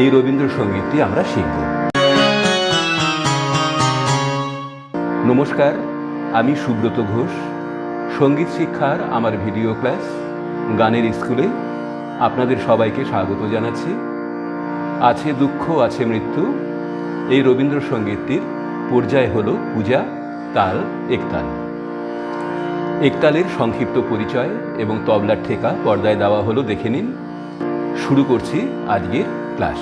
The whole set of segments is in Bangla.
এই রবীন্দ্রসঙ্গীতটি আমরা শিখব। নমস্কার, আমি সুব্রত ঘোষ। সংগীত শিক্ষার আমার ভিডিও ক্লাস গানের স্কুলে আপনাদের সবাইকে স্বাগত জানাচ্ছি। আছে দুঃখ, আছে মৃত্যু। এই রবীন্দ্রসঙ্গীতটির পর্যায় হল পূজা, তাল, একতাল। একতালের সংক্ষিপ্ত পরিচয় এবং তবলার ঠেকা পর্দায় দেওয়া হলো, দেখে নিন। শুরু করছি আজকের ক্লাস।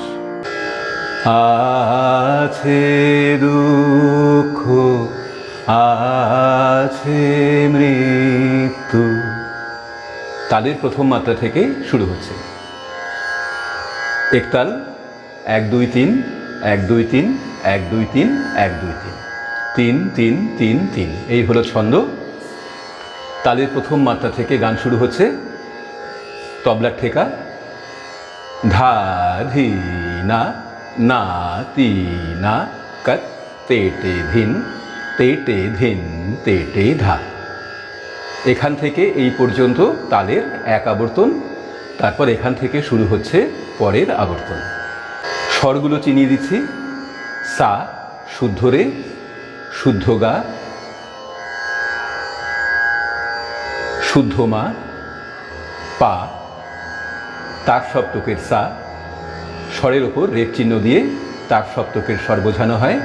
আছে দুঃখ, আছে মৃত্যু। তাদের প্রথম মাত্রা থেকে শুরু হচ্ছে। একতাল, এক দুই তিন, এক দুই তিন, এক দুই তিন, এক দুই তিন। তিন তিন তিন তিন। এই হলো ছন্দ। তালের প্রথম মাত্রা থেকে গান শুরু হচ্ছে। তবলার ঠেকা। ধা ধি না না তি না কত তেটে ধিন তেটে ধিন তেটে ধা এখান থেকে এই পর্যন্ত তালের এক আবর্তন, তারপর এখান থেকে শুরু হচ্ছে পরের আবর্তন। স্বরগুলো চিনিয়ে দিচ্ছি। সা, শুদ্ধ রে, শুদ্ধ গা। শুদ্ধ মা, পা। তার সপ্তকের সা, স্বরের ওপর রেপ চিহ্ন দিয়ে তার সপ্তকের স্বর বোঝানো হয়।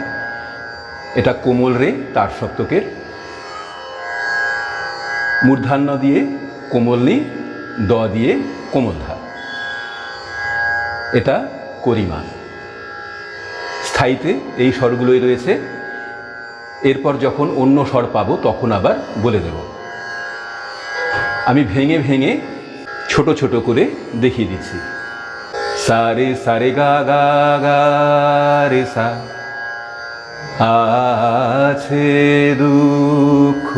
এটা কোমল রে তার সপ্তকের মূর্ধান্য দিয়ে কোমল নি, দ দিয়ে কোমল ধা। এটা করিমা স্থায়ীতে এই স্বরগুলোই রয়েছে। এরপর যখন অন্য স্বর পাবো, তখন আবার বলে দেব। আমি ভেঙে ভেঙে ছোট ছোট করে দেখিয়ে দিচ্ছি। সারে সারে গা গা গা রে সা। আছে দুঃখ,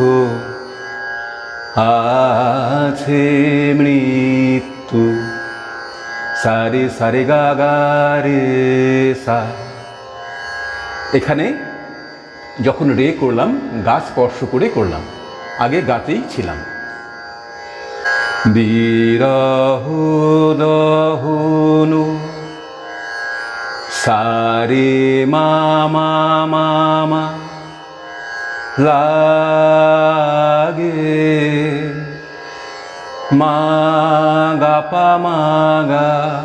আছে মৃত্যু। সারে সারে গা গা রে সা। এখানে যখন রে করলাম, গা স্পর্শ করে করলাম। আগে গাতেই ছিলাম। বিরহ দহনু সারে মামা মামা লাগে মা গাপা মাগা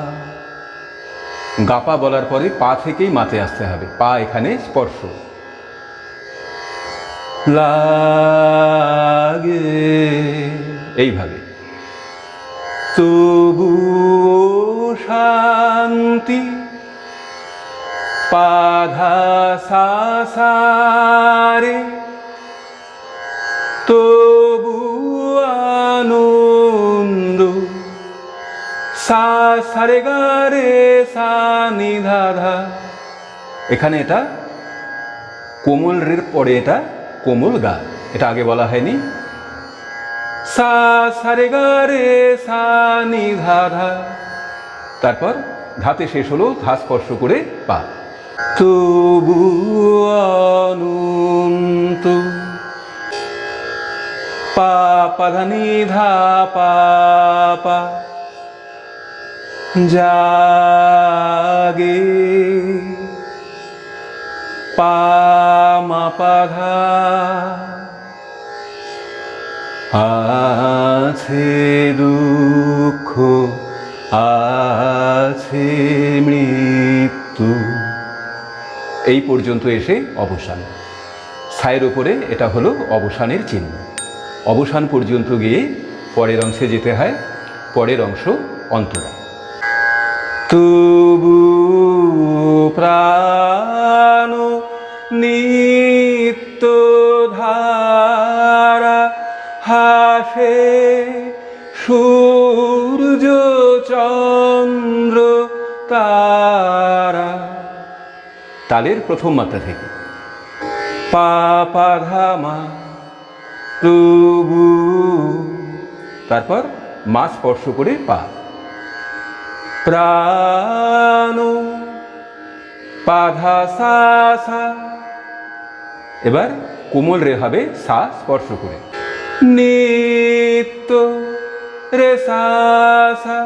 গাপা বলার পরে পা থেকেই মাতে আসতে হবে, পা এখানে স্পর্শ। লাগে। এইভাবে। তবু শান্তি পাধা সারে তবু আনন্দ সা সারে গারে সা নিধাধা এখানে এটা কোমল রের পরে এটা কোমল গা, এটা আগে বলা হয়নি। সা সারে গা রে সা নি ধা ধা। তারপর ধাতে শেষ হলো ধা স্পর্শ করে পা। তবু অনন্ত। পা পাধানি ধা পা পা। জাগে। পা মা পাধা আছে দুঃখ, আছে মৃত্যু। এই পর্যন্ত এসে অবসান। ছায়ের ওপরে এটা হলো অবসানের চিহ্ন। অবসান পর্যন্ত গিয়ে পরের অংশে যেতে হয়, পরের অংশ অন্তরা। তবু প্রাণ নিত্য ধারা হাসে চন্দ্র তারা। তালের প্রথম মাত্রা থেকে। পা পা ধা তবু তারপর মা স্পর্শ করে পা। প্রাণ পাধা সা সা। এবার কোমল রে হবে সা স্পর্শ করে। নিত্য রে সা সা।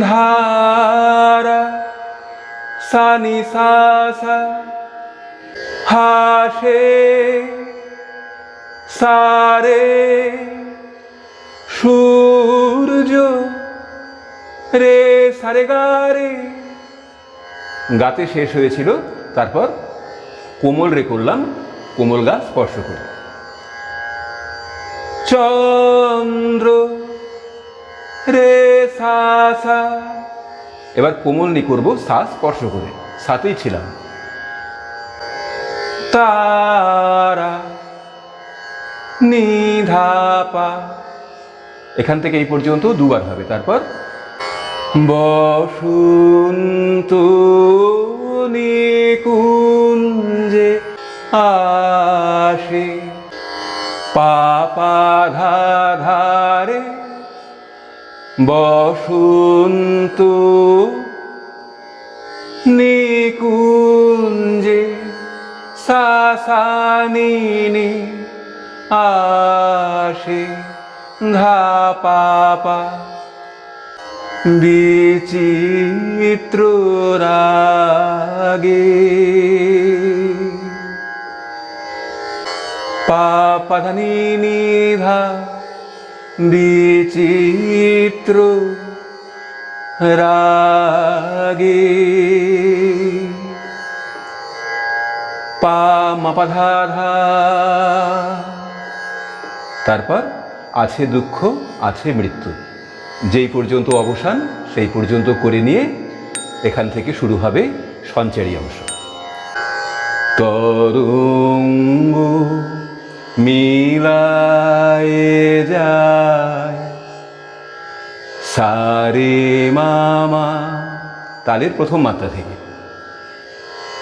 ধারা সানি সাসা হাসে সারে সূর্য রে সারে গারে গাতে শেষ হয়েছিল তারপর কোমল রে করলাম কোমল গা স্পর্শ করে। চন্দ্র রে এবার কোমল নি করব সা স্পর্শ করে, সাতেই ছিলাম। তারা নিধাপা। এখান থেকে এই পর্যন্ত দুবার হবে, তারপর বসন্ত নিকুঞ্জে আসে, পাপা ধারে বসন্ত নিকুঞ্জে সাসানিনি আসে ধা পাপা বিচিত্র রাগে পাপাধানি নিধা বিচিত্র রাগে। পা মাপাধা তারপর আছে দুঃখ, আছে মৃত্যু। যেই পর্যন্ত অবসান, সেই পর্যন্ত করে নিয়ে এখান থেকে শুরু হবে সঞ্চারী অংশ তরঙ্গ মিলায়ে যায়। সারে মামা, তালের প্রথম মাত্রা থেকে।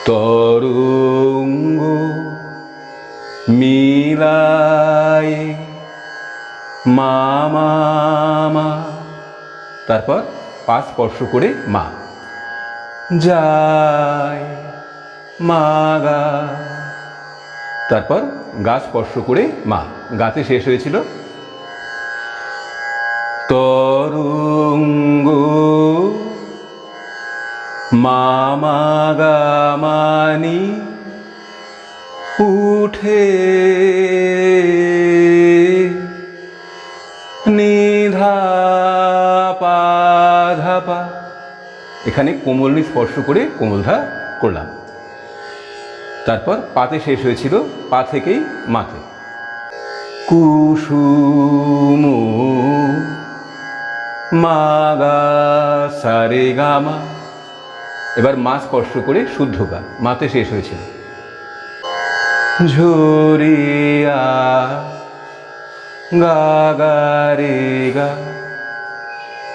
তরঙ্গ মিলায়ে মামা তারপর পা স্পর্শ করে মা। যায় মা গা তারপর গা স্পর্শ করে মা গাতে শেষ হয়েছিল। তরঙ্গ, মামা গা মানি উঠে নিধা পা ধাপা এখানে কোমলনি স্পর্শ করে কোমলধা করলাম। তারপর পাতে শেষ হয়েছিল পা থেকেই মাতে কুসুম মাগা সারে গামা। এবার মা স্পর্শ করে শুদ্ধ গা, মাতে শেষ হয়েছিল। ঝরিয়া গা গা রে গা,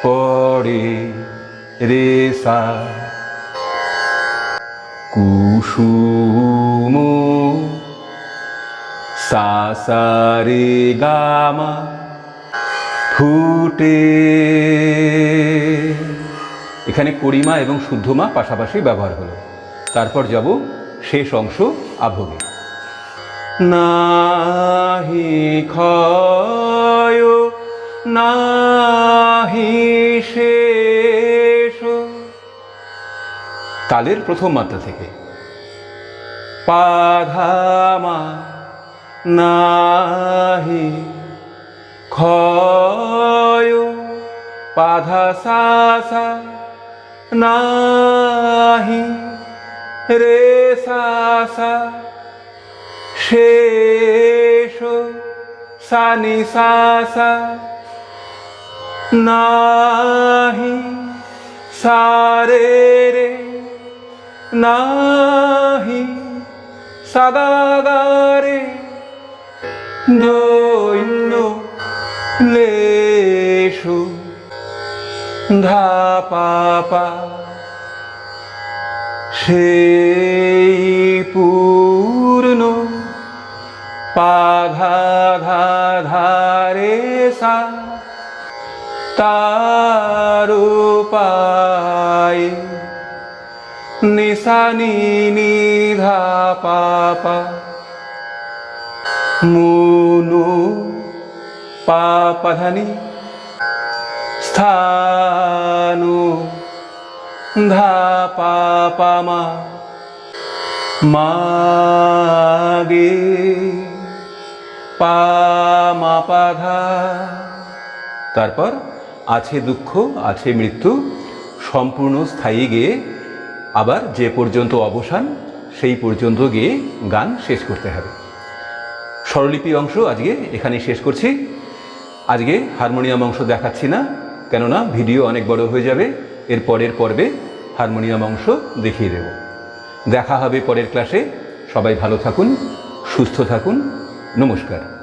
পড়ে রে সা। কুসুম সা সা গামা ফুটে। এখানে করিমা এবং শুদ্ধমা পাশাপাশি ব্যবহার হলো। তারপর যাব শেষ অংশ আভোগে। নাহি ক্ষয়, নাহি শেষ তালের প্রথম মাত্রা থেকে। পাধামা নাহি, ক্ষয় পাধা সা নাহি, রে সা শেষ সানি সা নাহি, সারে রে নাহি সাদাগারে দৈন্য লেশু ধা পাপা সেই পূর্ণ পাধা ধা ধারে সা তার পায় নিশানি নিধা পাপা। মুনু পাপধানি স্থা নু ধা পা পা মা। মা গে পা মা পা তারপর আছে দুঃখ, আছে মৃত্যু, সম্পূর্ণ স্থায়ী গেয়ে আবার যে পর্যন্ত অবসান, সেই পর্যন্ত গিয়ে গান শেষ করতে হবে। স্বরলিপি অংশ আজকে এখানে শেষ করছি। আজকে হারমোনিয়াম অংশ দেখাচ্ছি না, কেননা ভিডিও অনেক বড় হয়ে যাবে। এর পরের পর্বে হারমোনিয়াম অংশ দেখিয়ে দেব। দেখা হবে পরের ক্লাসে। সবাই ভালো থাকুন, সুস্থ থাকুন। নমস্কার।